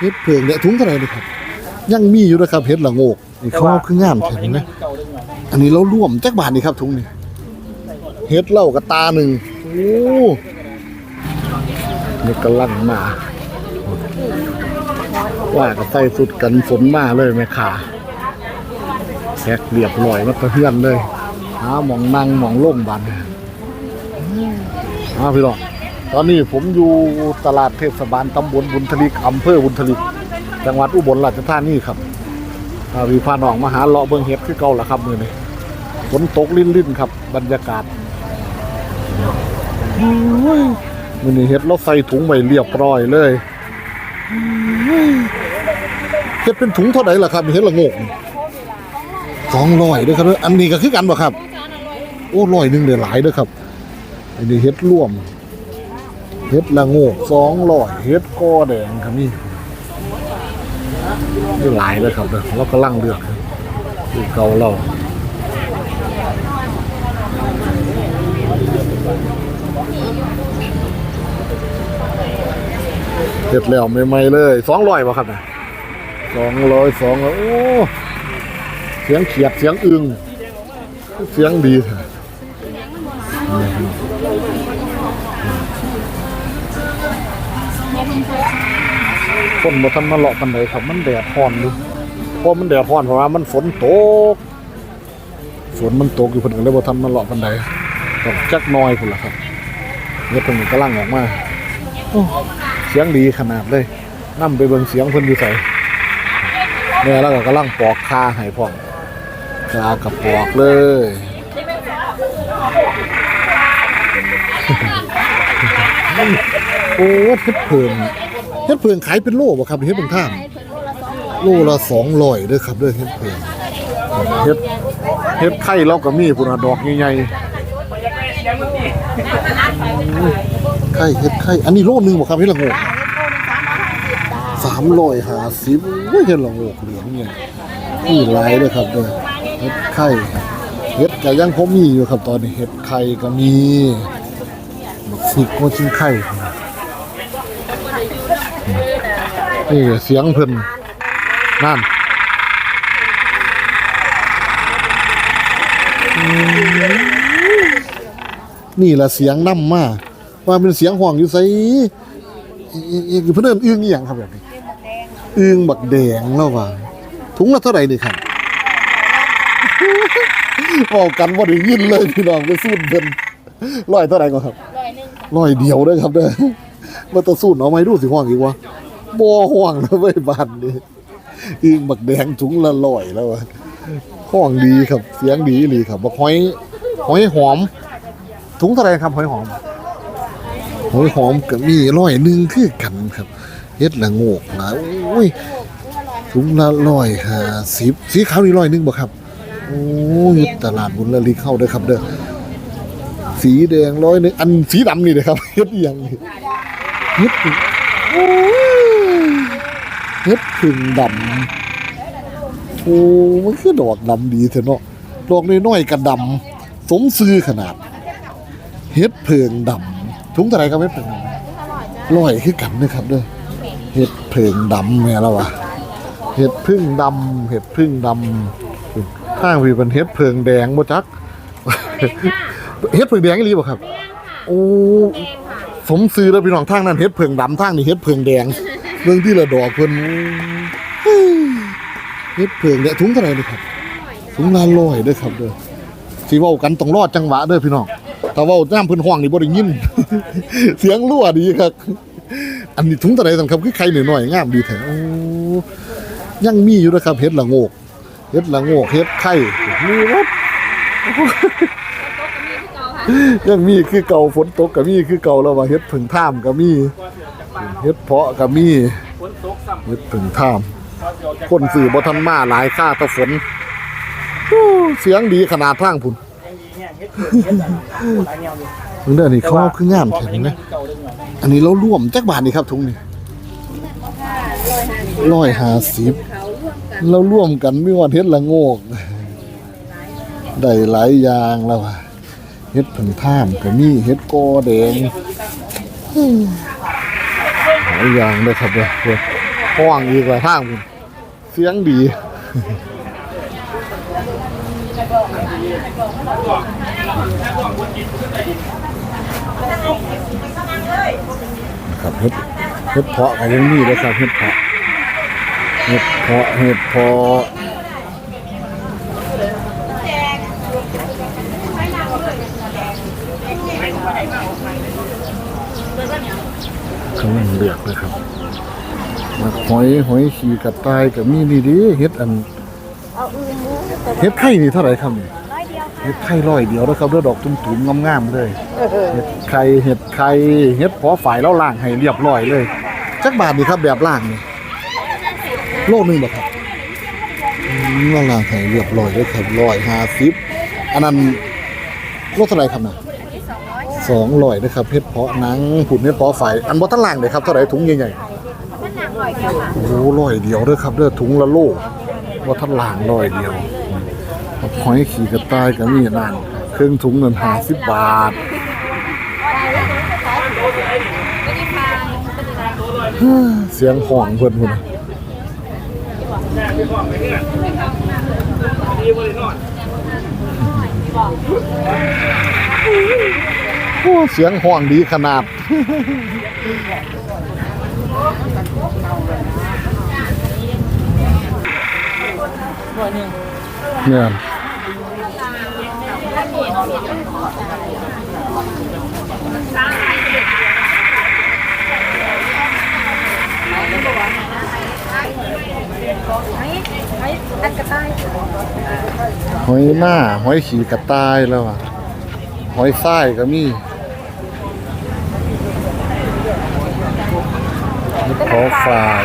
เฮ็ดเพิงเนี่ยถุงเท่าไหร่นี่ครับ ยังมีอยู่นะครับเฮ็ดละโงกนี่เขาเอาคืองามแข็งนะอันนี้เราร่วมจักบาทนี่ครับถุงนี่เฮ็ดเหล้ากระตาหนึ่งโอ้นี่กำลังมา ว่าก็ใส่สุดกันฝนมาเลยแม่ขาแขกเรียบร้อยมาเพื่อนเลยหาหมองนั่งหมองโล่งบันอาพี่น้อง ตอนนี้ผมอยู่ตลาดเทศบาลตำบลบุญทลิกอำเภอบุญทลิก จังหวัดอุบลราชธานีครับวีพาน้องมาหาเลาะเบิงเห็ดคือเก่าละครับมือนี้ฝนตกลิ่นลิ่นๆครับ บรรยากาศโอ้ยมือนี้เห็ดเราใส่ถุงไว้เรียบร้อยเลยเห็ดเป็นถุงเท่าไหร่ล่ะครับเห็ดละงกสองร้อยเด้อครับอันนี้ก็คือกันบ่ครับ โอ้ร้อยหนึ่งเดี๋ยหลายเด้อครับอันนี้เห็ดร่วม เห็ดละงกสองร้อยเห็ดกอแดงครับนี่นี่หลายเลยครับเด้อเราก็ลังเลือกคือเกาเราเสร็จแล้วใหม่ๆเลยสองร้อยป่ะครับนะสองร้อยสองโอ้เสียงเขียดเสียงอึงเสียงดี คนมาทำมาเลาะปันไดครับ มันแดดร้อนอยู่เพราะมันแดดร้อนเพราะว่ามันฝนตกฝนมันตกอยู่เพิ่นก็เลยบ่ทันมาเลาะปันไดต้องจักหน้อยพุ่นล่ะครับเนี่ยเพิ่นกำลังออกมาโอ้เสียงดีขนาดเลยนํไปเบิ่งเสียงเพิ่นอยู่ไสแม่แล้วก็กำลังปอกคาให้พร้อมคากับปอกเลยโอ้เฮ็ดเพิงเฮ็ดเพิงขายเป็นโลบ่ครับเฮ็ดเป็นท่ามโลละสองร้อยเด้อครับเด้อเฮ็ดเพิงเฮ็ดเฮ็ดไข่เราก็มีพุ่นน่ะดอกใหญ่ๆไข่เฮ็ดไข่อันนี้โลนึงบ่ครับเฮ็ดละโงกสามร้อยห้าสิบโอ้ยเฮ็ดละโงกเหลืองเนี่ยนี่หลายเด้อครับเด้อเฮ็ดไข่เฮ็ดก็ยังพอมีอยู่ครับตอนนี้เฮ็ดไข่ก็มีบักสิกโกชิงไข่ นี่เสียงเพิ่นนั่นอืมนี่ละเสียงนำมาว่าเป็นเสียงห่วงอยู่ไสอีอีอีเพิ่นเอิ้นอึ้งอีหยังครับแบบนี้อึ้งบักแดงแล้วว่าถุงละเท่าไหร่นี่ครับบอกกันบ่ได้ยินเลยพี่น้องไปสู้เพิ่นร้อยเท่าไหร่ก่อนครับร้อยหนึ่งค่ะร้อยเดียวเด้อครับเด้อมาตะสู้เอาไหมดูสิห่วงอีกวะ บ่ห่วงแล้วเว้ยบ้านนี้อึ้งบักแดงถุงละร้อยแล้ววะห่วงดีครับ เสียงดีอีหลีครับบักหอยหอยหอม ถุงเท่าไรครับหอยหอมหอยหอมก็มีร้อยหนึ่งคือกันครับเฮ็ดละโงกนะโอ้ยถุงละร้อยห้าสิบสีขาวนี่ร้อยหนึ่งบ่ครับโอ้ยตลาดบุญละลีเข้าเด้อครับเด้อสีแดงร้อยหนึ่งอันสีดำนี่เลยครับเฮ็ดอหยังนี่เฮ็ดโอ้ย เฮ็ดพึ่งดำโอ้มันคือดอกดำดีเถอะเนาะดอกน้อยๆกระดำสมซื้อขนาด เฮ็ดเพิงดำถุงเท่าไหรครับเฮ็ดเพิงดำร้อยคือกันนะครับเด้อเฮ็ดเพิงดำแม่แล้ววะเฮ็ดพึ่งดำเฮ็ดพึ่งดำข้างพี่เป็นเฮ็ดเพิงแดงบ่จักเฮ็ดเพิงแดงอีหลีบ่ครับโอ้สมซื้อแล้วพี่น้องทางนั้นเฮ็ดเพิงดำทางนี้เฮ็ดเพิงแดง เรื่องที่ละดอกเพิ่นเฮ็ดเพิงเนี่ยถุงเท่าไหร่นี่ครับถุงละร้อยเด้อครับเด้อสิเว้ากันต้องรอดจังหวะเด้อพี่น้องถ้าเว้าย่าเพิ่นฮ้องนี่บ่ได้ยิน เสียงรั่วดีครับอันนี้ถุงเท่าไหร่ซั่นครับคือไข่น้อยๆงามดีแท้โอ้ยังมีอยู่นะครับเฮ็ดละโงกเฮ็ดละโงกเฮ็ดไข่มีหมด ยังมีคือเก่าฝนตกก็มีคือเก่าแล้วว่าเฮ็ดผึ่งท่ามก็มีเฮ็ดเพาะก็มีเฮ็ดผึ่งท่าม คนสื่อบ่ทันมาหลายค่าตะฝนเสียงดีขนาดทางพุ่นเด้อนี่เขาเอาคืองามแท้นี่นะอันนี้เราร่วมจักบาทนี่ครับถุงนี่ร้อยห้าสิบเราร่วมกันมีวันเฮ็ดละโงกได้หลายอย่างแล้วว่ะ เฮ็ดผึ่งท่ามก็มีเฮ็ดกอแดงหลายอย่างเลยครับเด้อเด้อโอ้ห้องอีกหลายทางพุ่นเสียงดีครับเห็ดเห็ดเพาะก็ยังมีเลยครับเห็ดเพาะเห็ดเพาะเห็ดเพาะ กำลังเลือกเลยครับมาหอยหอยขี่กระต่ายกับมีนี่ดิเห็ดอันเห็ดไข่นี่เท่าไหร่ครับนี่เห็ดไข่ร้อยเดียวนะครับเลือดอกตุ้มๆงามๆเลยเห็ดไข่เห็ดไข่เห็ดพอฝ่ายแล้วล่างให้เรียบร้อยเลยจักบาทนี่ครับแบบล่างนี่โลหนึงบ่ครับแล้วล่างให้เรียบร้อยเลยครับร้อยห้าสิบอันนั้นโลเท่าไหร่ครับน่ะ สองร้อยนะครับเห็ดเพาะนังผุดเห็ดเพาะฝ่ายอันบ่ทันล่างเลยครับเท่าไหร่ถุงใหญ่ๆโอ้โหร้อยเดียวเด้อครับเด้อถุงละโลบ่ทันล่างร้อยเดียวหอยขี่กระต่ายก็มีนั่นเครื่องถุงเงิน50บบาทเสียงห่องเพิ่นพุ่นโอ้เสียงห่องดีขนาด เนี่ยอันกระต่ายหอยหน้าหอยขี่กระต่ายแล้วอะหอยทรายก็มี ขอฝ่าย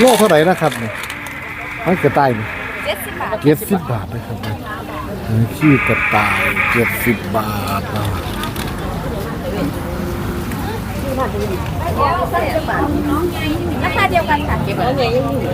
โลเท่าไหร่นะครับเนี่ยหอยกระต่ายนี่เจ็ดสิบบาทเจ็ดสิบบาทนะครับเนี่ยหอยขี้กระต่ายเจ็ดสิบบาทอะราคาเดียวกันค่ะเก็บไว้เนี่ยยังอยู่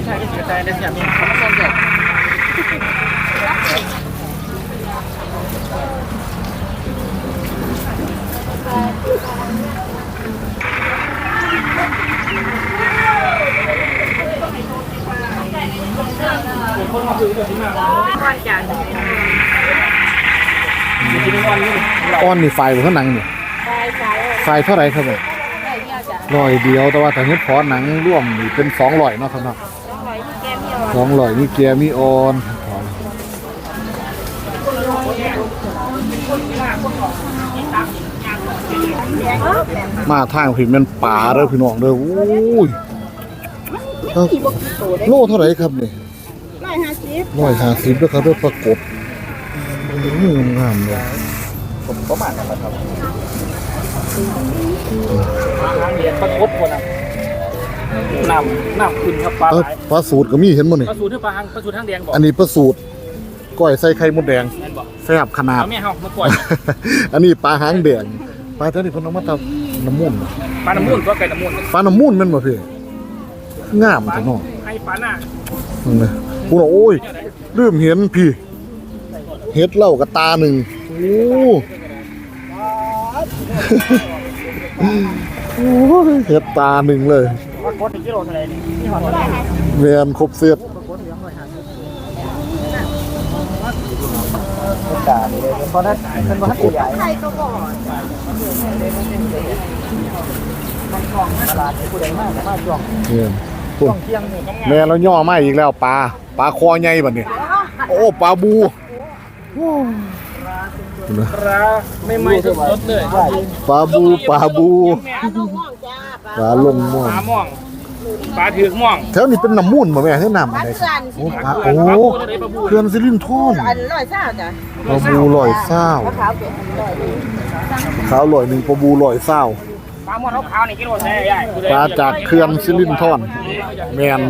ก้อนนี่ไฟบนข้างหนังนี่ใช่ใช่ไฟเท่าไหร่ครับเนี่ยใช่เนี่ยจ้ะร้อยเดียวแต่ว่าถ้าเฮ็ดพอหนังร่วมนี่เป็นสองร้อยเนาะครับเนาะต้องร้อยที่แก้มเดียวสองร้อยมีเกียร์มีออนมาทางพี่แมันป่าเด้อพี่น้องเด้ออุ้ยเอ้าโลเท่าไหร่ครับนี่ร้อยห้าสิบร้อยห้าสิบแล้วครับเด้อประกบอืมงามเลย ประมาณนั้นแหละครับทางเรียนประคบคนนะนำนำขึ้นครับปลาเอ้าไหลปลาสูตรก็มีเห็นบ่นี่ ปลาสูตรที่ปลาหางปลาสูตรทางแดงบอกอันนี้ปลาสูตรก้อยใส่ไข่มดแดงแม่นบอกแซ่บขนาด เอาแม่เฮามาปล่อย อันนี้ปลาหางแดงปลาเท่านี้เพิ่นเอามาทำน้ำมูลปลาน้ำมูลก็ไก่น้ำมูลปลาน้ำมูลแม่นบ่พี่งามจังเนาะให้ปลาหน้านั่นนะพูดว่าโอ้ยลืมเห็นพี่เฮ็ดเหล้ากับตาหนึ่ง โอ้เฮ็ดตาหนึ่งเลยเท่าไหร่นี่นี่หอดเท่าไหร่แมครบเสียดเพราะนั้นเป็นว่าใหญ่ใครก็บอกตลาดผู้ใดมากมากช่วงแม่นพุ่นเที่ยแม่เราย่อมาอีกแล้วปลา ปลาคอใหญ่แบัดนี้ โอ้ ปลาบูโอ้ ปลาไม่ไหม้สดๆเลยปลาบูปลาบูลูกม่วงจ้าปลาปลาลงม่วปงลาม่วงปลาถือกม่วงแถวนี้เป็นน้ำมูลบ่แม่ให้น้ำอะไรครับโอ้ปลาโอ้เขื่อนสิรินทรอันร้อยเศร้าจ้ะปลาบูลอยเศร้าขาวเป็นร้อยขาวลอยหนึ่งปลาบูลอยเศร้าปลาม่วงขาวๆนี่กิโลเท่าไหร่ใหญ่ผู้ใดปลาจากเขื่อนสิรินทรแมน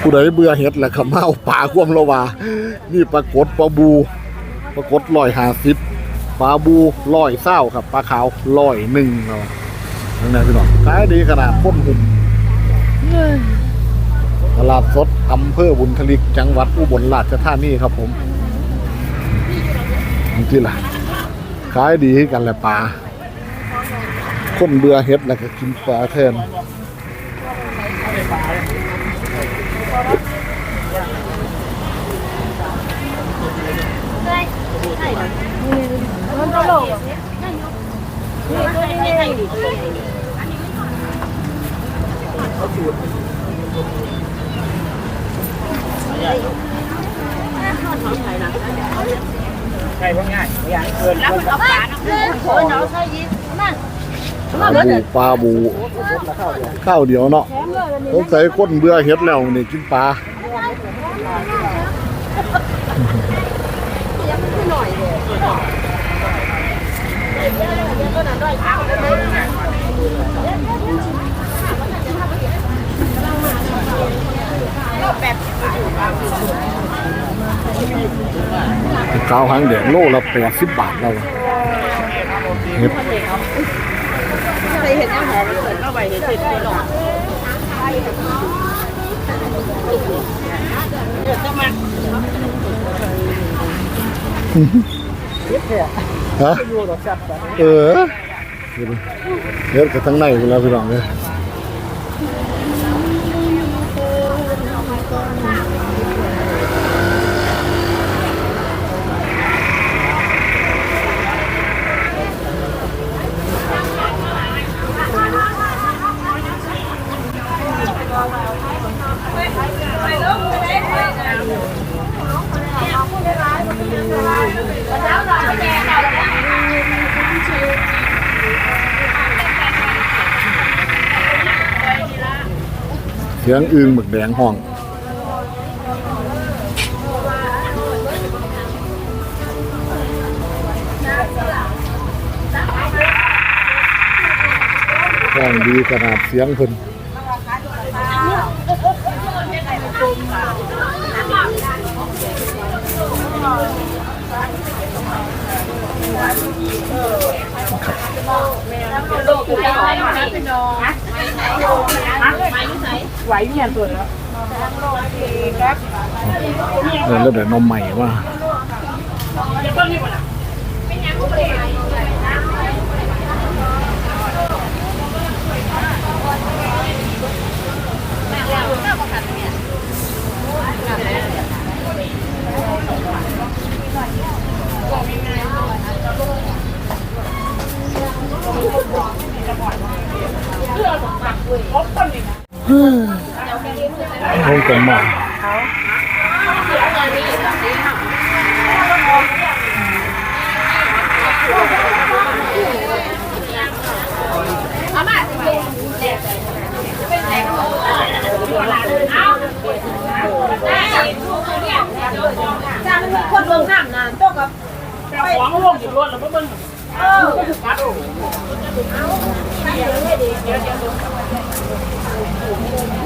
ผู้ใดเบื่อเห็ดแหละครับมาเอาปลาควมละว่านี่ปรากฏปลาบู ปรากฏลอยหาสิบปลาบูลอยเศร้าครับปลาขาวลอยหนึ่งครับนั่นนะพี่น้องขายดีขนาดพ้นหุ่มตลาดสดอำเภอบุญทลิก จังหวัดอุบลราชธานีครับผมนี่ที่ล่ะขายดีกันแหละปลาคนเบื่อเฮ็ดแล้วก็กินปลาแทน มันตลกนี่ตัวนี้ให้ดิใช่เพราะง่ายไม่อยากให้เกินแล้วมันเอาปลาเนโอยน้องใส่ยิบนั่นปลาบูปลาบูข้าวเดียวเนาะสงสัยคนเบื่อเฮ็ดแล้วนี่กินปลา กาวหางแดงโลละแปดสิบบาทแล้วอะเฮ็ดใส่เห็ดยังหอมเกิดเข้าไปเห็ดเห็ดไปหรอกเดี๋ยวจะมาฮะอยู่กับจั บแบบเออเดี๋ยวกระทั้งในไปแล้วพี่น้องเลย เสียงอึงหมึกแดงห้องห้องดีขนาดเสียงเพิ่น ไหวเนี่ยตัวแล้วเออแล้วเดี๋ยวนมใหม่ว่า งกันมาจ้ามันมีคนเบิ่งน้ำนานต้องกับแต่ของลงอยู่รถแล้วก็เบิ้งเออกัดโอ้เป็นนักแหล่จ้ะ